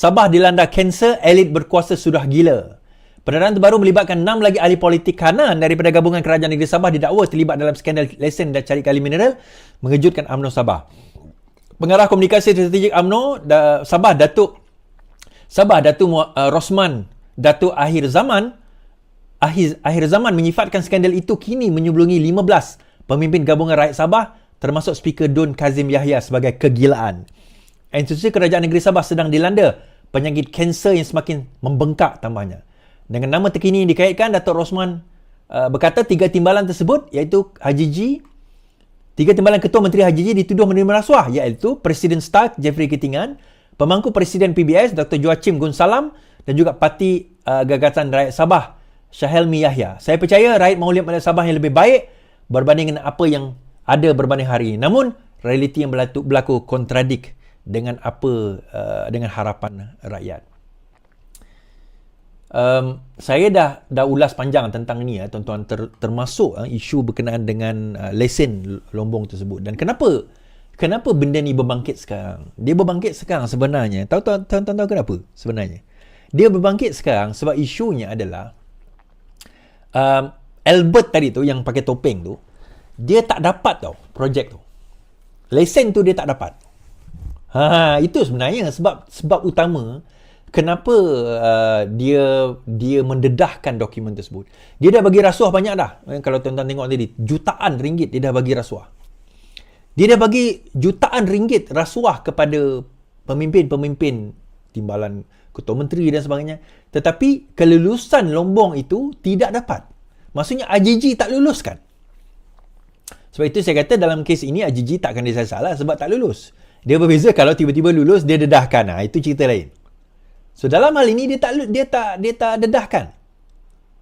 Sabah dilanda kanser, elit berkuasa sudah gila. Pendaran terbaru melibatkan enam lagi ahli politik kanan daripada gabungan kerajaan negeri Sabah didakwa terlibat dalam skandal lesen dan cari kali mineral mengejutkan UMNO Sabah. Pengarah komunikasi strategik UMNO da, Sabah Datuk Sabah Datuk uh, Rosman Datuk Akhir Zaman akhir, akhir zaman menyifatkan skandal itu kini menyebelungi 15 pemimpin gabungan rakyat Sabah termasuk Speaker Dun Kazim Yahya sebagai kegilaan. Institusi kerajaan negeri Sabah sedang dilanda penyakit kanser yang semakin membengkak tambahnya. Dengan nama terkini yang dikaitkan, Datuk Rosman uh, berkata tiga timbalan tersebut iaitu Haji tiga timbalan Ketua Menteri Haji dituduh menerima rasuah iaitu Presiden Stark Jeffrey Ketingan, Pemangku Presiden PBS Dr. Joachim Gun Salam dan juga Parti uh, Gagasan Rakyat Sabah Syahelmi Yahya. Saya percaya rakyat mahu lihat Malaysia Sabah yang lebih baik berbanding dengan apa yang ada berbanding hari ini. Namun, realiti yang berlaku, berlaku kontradik dengan apa uh, dengan harapan rakyat. Um, saya dah dah ulas panjang tentang ni ya tuan-tuan. Ter, termasuk uh, isu berkenaan dengan uh, lesen lombong tersebut. Dan kenapa kenapa benda ni berbangkit sekarang? Dia berbangkit sekarang sebenarnya. Tahu tuan-tuan tahu kenapa sebenarnya? Dia berbangkit sekarang sebab isunya adalah um, Albert tadi tu yang pakai topeng tu dia tak dapat tau projek tu. Lesen tu dia tak dapat Ha itu sebenarnya sebab sebab utama kenapa uh, dia dia mendedahkan dokumen tersebut. Dia dah bagi rasuah banyak dah. Eh, kalau tuan-tuan tengok tadi jutaan ringgit dia dah bagi rasuah. Dia dah bagi jutaan ringgit rasuah kepada pemimpin-pemimpin timbalan ketua menteri dan sebagainya. Tetapi kelulusan lombong itu tidak dapat. Maksudnya AJJ tak luluskan. Sebab itu saya kata dalam kes ini AJJ tak akan disalah sebab tak lulus. Dia berbeza kalau tiba-tiba lulus dia dedahkan. Ha, itu cerita lain. So dalam hal ini dia tak dia tak dia tak dedahkan.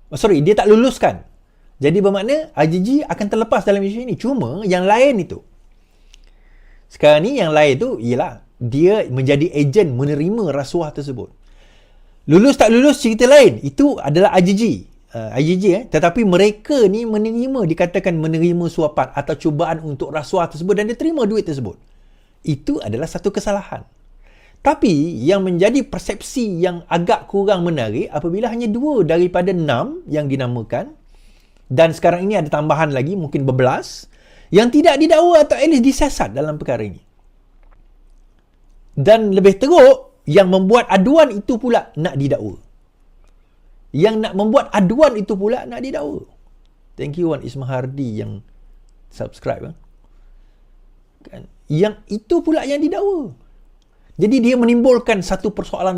Oh, sorry, dia tak luluskan. Jadi bermakna AJG akan terlepas dalam isu ini. Cuma yang lain itu. Sekarang ni yang lain tu ialah dia menjadi ejen menerima rasuah tersebut. Lulus tak lulus cerita lain. Itu adalah AJG. Uh, IJG eh. Tetapi mereka ni menerima, dikatakan menerima suapan atau cubaan untuk rasuah tersebut dan dia terima duit tersebut itu adalah satu kesalahan. Tapi yang menjadi persepsi yang agak kurang menarik apabila hanya dua daripada enam yang dinamakan dan sekarang ini ada tambahan lagi mungkin berbelas yang tidak didakwa atau at least disesat dalam perkara ini. Dan lebih teruk yang membuat aduan itu pula nak didakwa. Yang nak membuat aduan itu pula nak didakwa. Thank you Wan Ismahardi yang subscribe. Eh? Kan? yang itu pula yang didakwa. Jadi dia menimbulkan satu persoalan